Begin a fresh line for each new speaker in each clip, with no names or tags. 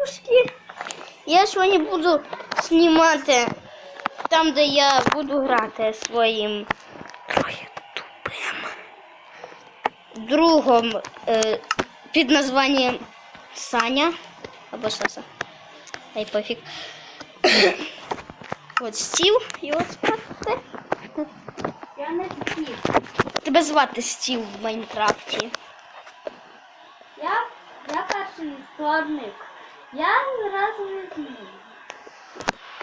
Пушки. Я сьогодні буду знімати там, де я буду грати своїм тупим другом е, під названням Саня або Саса. Ай пофіг. От стіл його звати.
Я не стів.
Тебе звати Стів в Майнкрафті.
Я, я перший складник. Я зразу не змію.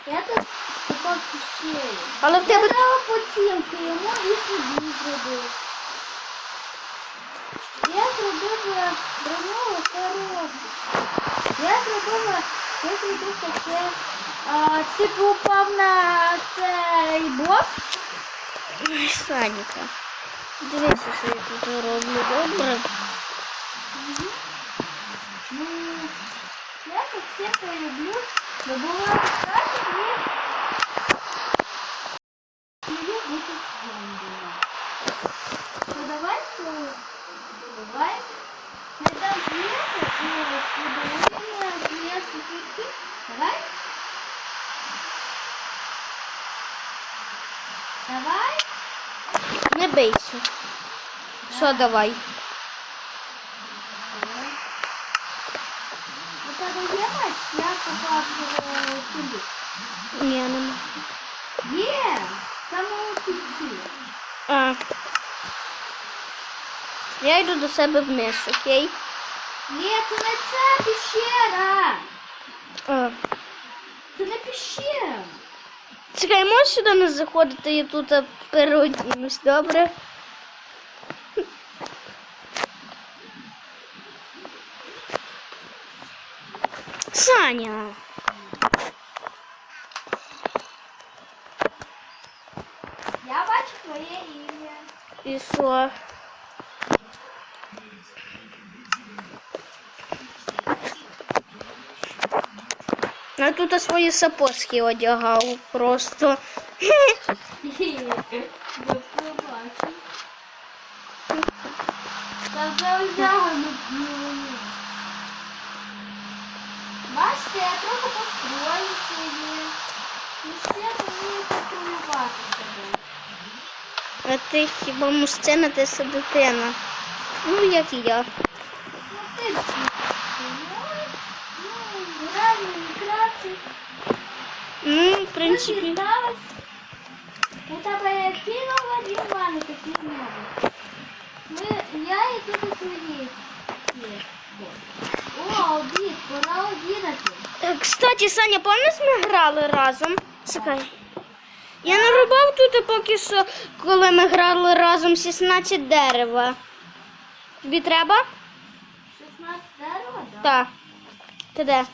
Я тут попав піщею.
Але в
Я
тебе
дала поцінки йому і собі зробив. Я зробила броню коробку. Я зробила, я зробив таке, а, типу упав на цей блок.
Ой, Саніка. Дивися, що я тут роблю. Добре.
Ну, Я тут всех люблю, но бывает так, мне плюю выпуск Лондона. Продавать добывает. Я дам смерти, но продавать смерти фрукты. Давай. Давай.
Не бейся. Що давай?
Меч? Я попав е, сюди.
Ні, нема.
Є! Самого кінці.
А. Я йду до себе вниз, окей?
Ні, це не ця піщера.
А.
Це не піщера.
Чекай, можеш сюди не заходити, я тут а, переодінусь, добре? Саня.
Я бачу твоє ім'я.
І що? Я тут свої сапожки одягав просто.
Я побачу. Та це одягано. Бачите, я трохи построю собі. І ще вмію контролювати себе.
А ти хіба мужчина, ти все дитина. Ну, як і я.
Ну ти ну, ну, реально краще.
Ну, в принципі.
У тебе які нові, і в мене такі нові. Ми, я йду до своїх. є. О, обід, пора обідати.
Кстати, Саня, пам'ятаєш, ми грали разом? Чекай. Я нарубав тут поки що, коли ми грали разом 16 дерева. Тобі треба?
16 дерева, так?
Так. Ти де?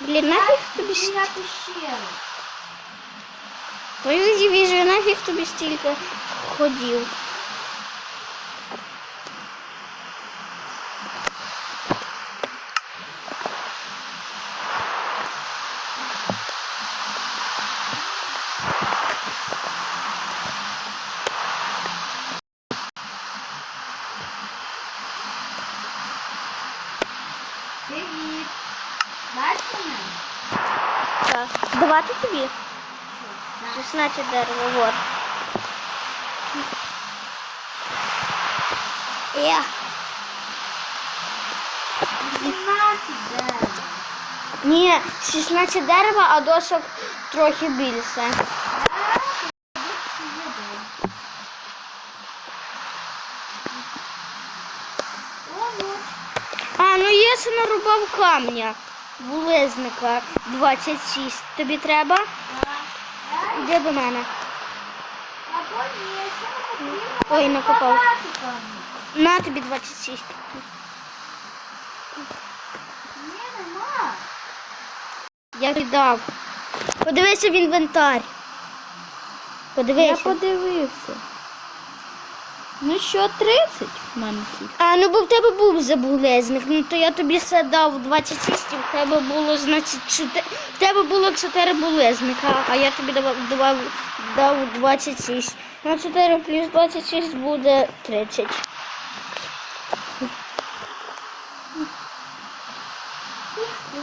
Блін, нафіг тобі стільки. Твою дивізію, нафіг тобі стільки ходів. Так. Давати тобі? 16 дерева, вот. Я.
17 дерева.
Ні, 16 дерева, а дошок трохи більше. Я нарубав камня. Булизника 26. Тобі треба? Іди до мене. Ой, накопав. На тобі 26. Я віддав. Подивися в інвентар.
Я подивився. Ну що, 30 в мене тут?
А, ну бо в тебе був забулезник, ну то я тобі все дав 26, і в тебе було, значить, 4, в тебе було 4 булезника, а я тобі давав, давав, дав 26. Ну 4 плюс 26 буде 30.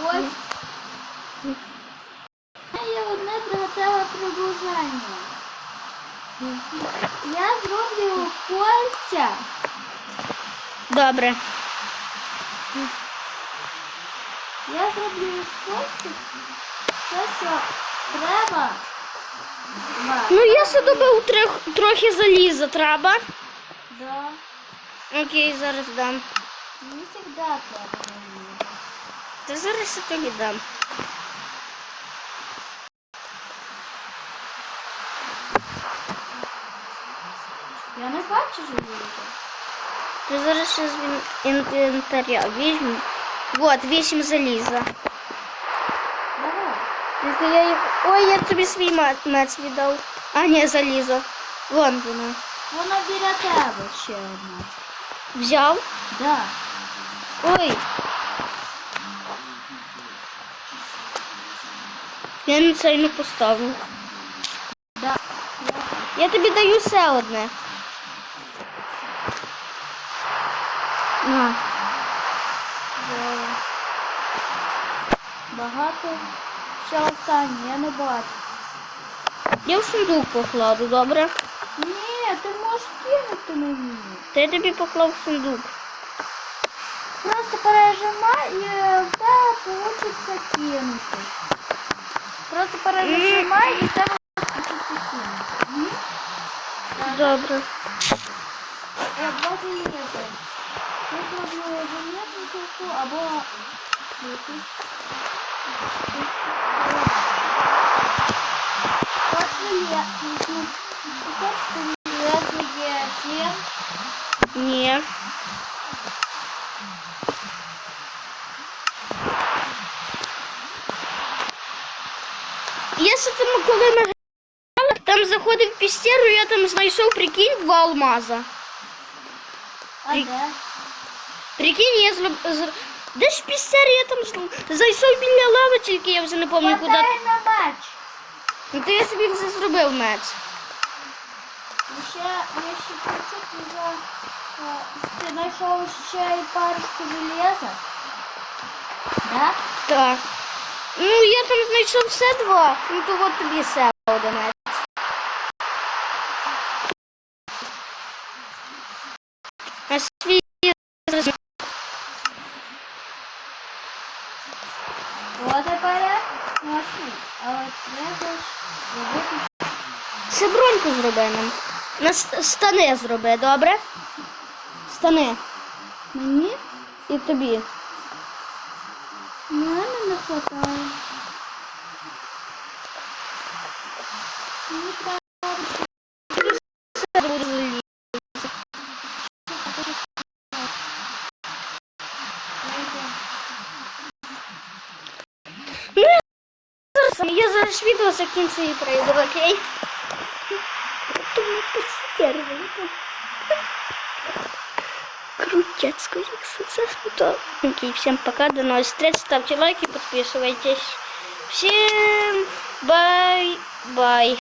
Ось. Є одне приготове прибужання. Я зроблю Костя.
Добре.
Я зроблю із все, що треба.
Ну я добив трох, трохи заліза треба.
Да.
Окей, зараз дам.
Мені завжди треба.
Та зараз я тобі дам.
Я не бачу желізо.
Ти зараз ще з ін- інвентаря візьму. Вот, вісім заліза.
Давай.
Тільки я їх... Ой, я тобі свій ма- меч віддав. А, ні, залізо. Вон воно.
Вона біля тебе ще одна.
Взяв.
Да.
Ой. Я на це не поставлю.
Да.
Я тобі даю все одне. На.
Багато. Ще останнє, я не бачу.
Я в сундук покладу, добре?
Ні, ти можеш кинути мені.
Я тобі поклав в сундук.
Просто пережимай і в тебе получиться кинути. Просто пережимай і в тебе получиться кинути.
Добре.
Е, Два железа. Я зроблю железну кірку або якусь. От железну. Тепер железний є хліб.
Ні. Я ще там, коли ми грали, там заходив в піщеру, я там знайшов, прикинь, два алмаза.
А
Ні.
де?
Прикинь, я зроб... Десь піщері я там зайшов біля лави, тільки я вже не пам'ятаю, куди. Ну то я собі вже зробив меч.
Ще, я ще чуть-чуть за... е, Ти знайшов ще й парочку железа? Да?
Так. Ну, я там знайшов все два. Ну то от тобі все один меч. А свій зараз-
О, тепер нашли. А треба зробити
Ще броньку зроби нам. На ст- стани зроби, добре? Стани.
Мені?
І тобі.
Мене не хватає.
Зараз я зараз відео закінчу і пройду, окей? Думаю, постерву. Крутецко, як суцес то. Окей, всем пока, до новых встреч, ставьте лайки, подписывайтесь. Всем бай-бай.